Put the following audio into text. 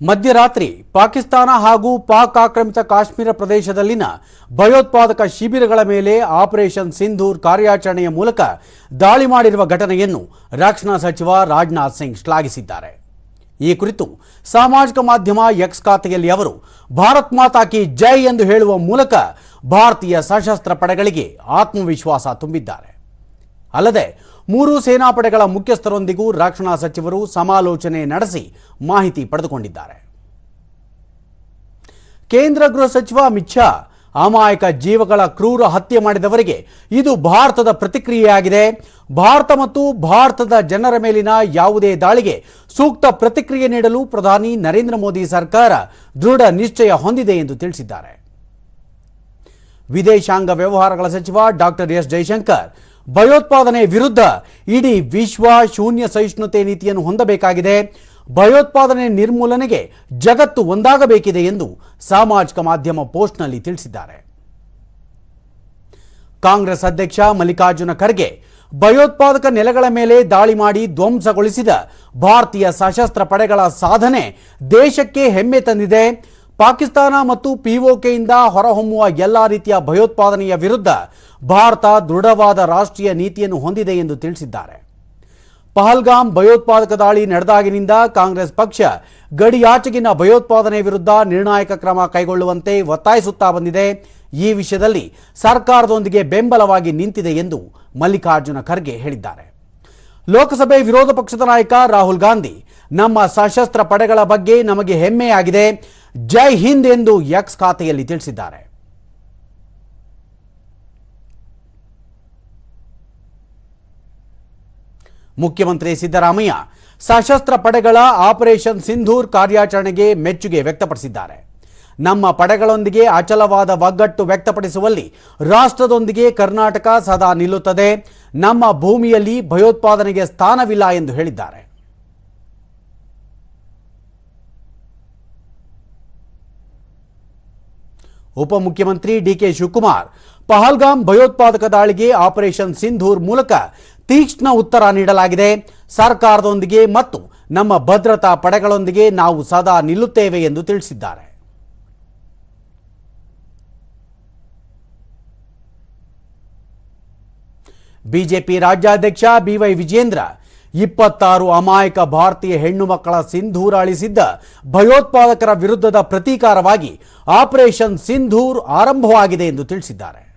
ಮಧ್ಯರಾತ್ರಿ ಪಾಕಿಸ್ತಾನ ಹಾಗೂ ಪಾಕ್ ಆಕ್ರಮಿತ ಕಾಶ್ಮೀರ ಪ್ರದೇಶದಲ್ಲಿನ ಭಯೋತ್ಪಾದಕ ಶಿಬಿರಗಳ ಮೇಲೆ ಆಪರೇಷನ್ ಸಿಂಧೂರ್ ಕಾರ್ಯಾಚರಣೆಯ ಮೂಲಕ ದಾಳಿ ಮಾಡಿರುವ ಘಟನೆಯನ್ನು ರಕ್ಷಣಾ ಸಚಿವ ರಾಜನಾಥ್ ಸಿಂಗ್ ಶ್ಲಾಘಿಸಿದ್ದಾರೆ. ಈ ಕುರಿತು ಸಾಮಾಜಿಕ ಮಾಧ್ಯಮ ಎಕ್ಸ್ ಖಾತೆಯಲ್ಲಿ ಅವರು, ಭಾರತ್ ಮಾತಾ ಕಿ ಜೈ ಎಂದು ಹೇಳುವ ಮೂಲಕ ಭಾರತೀಯ ಸಶಸ್ತ್ರ ಪಡೆಗಳಿಗೆ ಆತ್ಮವಿಶ್ವಾಸ ತುಂಬಿದ್ದಾರೆ. ಅಲ್ಲದೆ ಮೂರು ಸೇನಾಪಡೆಗಳ ಮುಖ್ಯಸ್ಥರೊಂದಿಗೂ ರಕ್ಷಣಾ ಸಚಿವರು ಸಮಾಲೋಚನೆ ನಡೆಸಿ ಮಾಹಿತಿ ಪಡೆದುಕೊಂಡಿದ್ದಾರೆ. ಕೇಂದ್ರ ಗೃಹ ಸಚಿವ ಅಮಿತ್ ಶಾ ಅಮಾಯಕ ಜೀವಗಳ ಕ್ರೂರ ಹತ್ಯೆ ಮಾಡಿದವರಿಗೆ ಇದು ಭಾರತದ ಪ್ರತಿಕ್ರಿಯೆಯಾಗಿದೆ. ಭಾರತ ಮತ್ತು ಭಾರತದ ಜನರ ಮೇಲಿನ ಯಾವುದೇ ದಾಳಿಗೆ ಸೂಕ್ತ ಪ್ರತಿಕ್ರಿಯೆ ನೀಡಲು ಪ್ರಧಾನಿ ನರೇಂದ್ರ ಮೋದಿ ಸರ್ಕಾರ ದೃಢ ನಿಶ್ಚಯ ಹೊಂದಿದೆ ಎಂದು ತಿಳಿಸಿದ್ದಾರೆ. ವಿದೇಶಾಂಗ ವ್ಯವಹಾರಗಳ ಸಚಿವ ಡಾಕ್ಟರ್ ಎಸ್ ಜೈಶಂಕರ್ ಭಯೋತ್ಪಾದನೆ ವಿರುದ್ಧ ಇಡೀ ವಿಶ್ವ ಶೂನ್ಯ ಸಹಿಷ್ಣುತೆ ನೀತಿಯನ್ನು ಹೊಂದಬೇಕಾಗಿದೆ. ಭಯೋತ್ಪಾದನೆ ನಿರ್ಮೂಲನೆಗೆ ಜಗತ್ತು ಒಂದಾಗಬೇಕಿದೆ ಎಂದು ಸಾಮಾಜಿಕ ಮಾಧ್ಯಮ ಪೋಸ್ಟ್ನಲ್ಲಿ ತಿಳಿಸಿದ್ದಾರೆ. ಕಾಂಗ್ರೆಸ್ ಅಧ್ಯಕ್ಷ ಮಲ್ಲಿಕಾರ್ಜುನ ಖರ್ಗೆ ಭಯೋತ್ಪಾದಕ ನೆಲೆಗಳ ಮೇಲೆ ದಾಳಿ ಮಾಡಿ ಧ್ವಂಸಗೊಳಿಸಿದ ಭಾರತೀಯ ಸಶಸ್ತ್ರ ಪಡೆಗಳ ಸಾಧನೆ ದೇಶಕ್ಕೆ ಹೆಮ್ಮೆ ತಂದಿದೆ. ಪಾಕಿಸ್ತಾನ ಮತ್ತು ಪಿಒಕೆಯಿಂದ ಹೊರಹೊಮ್ಮುವ ಎಲ್ಲ ರೀತಿಯ ಭಯೋತ್ಪಾದನೆಯ ವಿರುದ್ಧ ಭಾರತ ದೃಢವಾದ ರಾಷ್ಟ್ರೀಯ ನೀತಿಯನ್ನು ಹೊಂದಿದೆ ಎಂದು ತಿಳಿಸಿದ್ದಾರೆ. ಪಹಲ್ಗಾಮ್ ಭಯೋತ್ಪಾದಕ ದಾಳಿ ನಡೆದಾಗಿನಿಂದ ಕಾಂಗ್ರೆಸ್ ಪಕ್ಷ ಗಡಿಯಾಚೆಗಿನ ಭಯೋತ್ಪಾದನೆ ವಿರುದ್ಧ ನಿರ್ಣಾಯಕ ಕ್ರಮ ಕೈಗೊಳ್ಳುವಂತೆ ಒತ್ತಾಯಿಸುತ್ತಾ ಬಂದಿದೆ. ಈ ವಿಷಯದಲ್ಲಿ ಸರ್ಕಾರದೊಂದಿಗೆ ಬೆಂಬಲವಾಗಿ ನಿಂತಿದೆ ಎಂದು ಮಲ್ಲಿಕಾರ್ಜುನ ಖರ್ಗೆ ಹೇಳಿದ್ದಾರೆ. ಲೋಕಸಭೆ ವಿರೋಧ ಪಕ್ಷದ ನಾಯಕ ರಾಹುಲ್ ಗಾಂಧಿ, ನಮ್ಮ ಸಶಸ್ತ್ರ ಪಡೆಗಳ ಬಗ್ಗೆ ನಮಗೆ ಹೆಮ್ಮೆಯಾಗಿದೆ. ಜೈ ಹಿಂದ್ ಎಂದು ಎಕ್ಸ್ ಖಾತೆಯಲ್ಲಿ ತಿಳಿಸಿದ್ದಾರೆ. ಮುಖ್ಯಮಂತ್ರಿ ಸಿದ್ದರಾಮಯ್ಯ ಸಶಸ್ತ್ರ ಪಡೆಗಳ ಆಪರೇಷನ್ ಸಿಂಧೂರ್ ಕಾರ್ಯಾಚರಣೆಗೆ ಮೆಚ್ಚುಗೆ ವ್ಯಕ್ತಪಡಿಸಿದ್ದಾರೆ. ನಮ್ಮ ಪಡೆಗಳೊಂದಿಗೆ ಅಚಲವಾದ ಒಗ್ಗಟ್ಟು ವ್ಯಕ್ತಪಡಿಸುವಲ್ಲಿ ರಾಷ್ಟ್ರದೊಂದಿಗೆ ಕರ್ನಾಟಕ ಸದಾ ನಿಲ್ಲುತ್ತದೆ. ನಮ್ಮ ಭೂಮಿಯಲ್ಲಿ ಭಯೋತ್ಪಾದನೆಗೆ ಸ್ಥಾನವಿಲ್ಲ ಎಂದು ಹೇಳಿದ್ದಾರೆ. ಉಪಮುಖ್ಯಮಂತ್ರಿ ಡಿಕೆ ಶಿವಕುಮಾರ್, ಪಹಲ್ಗಾಮ್ ಭಯೋತ್ಪಾದಕ ದಾಳಿಗೆ ಆಪರೇಷನ್ ಸಿಂಧೂರ್ ಮೂಲಕ ತೀಕ್ಷ್ಣ ಉತ್ತರ ನೀಡಲಾಗಿದೆ. ಸರ್ಕಾರದೊಂದಿಗೆ ಮತ್ತು ನಮ್ಮ ಭದ್ರತಾ ಪಡೆಗಳೊಂದಿಗೆ ನಾವು ಸದಾ ನಿಲ್ಲುತ್ತೇವೆ ಎಂದು ತಿಳಿಸಿದ್ದಾರೆ. ಬಿಜೆಪಿ ರಾಜ್ಯಾಧ್ಯಕ್ಷ ಬಿವೈ ವಿಜೇಂದ್ರ ಇಪ್ಪತ್ತಾರು ಅಮಾಯಕ ಭಾರತೀಯ ಹೆಣ್ಣು ಮಕ್ಕಳ ಸಿಂಧೂರ ಅಳಿಸಿದ್ದ ಭಯೋತ್ಪಾದಕರ ವಿರುದ್ಧದ ಪ್ರತೀಕಾರವಾಗಿ ಆಪರೇಷನ್ ಸಿಂಧೂರ್ ಆರಂಭವಾಗಿದೆ ಎಂದು ತಿಳಿಸಿದ್ದಾರೆ.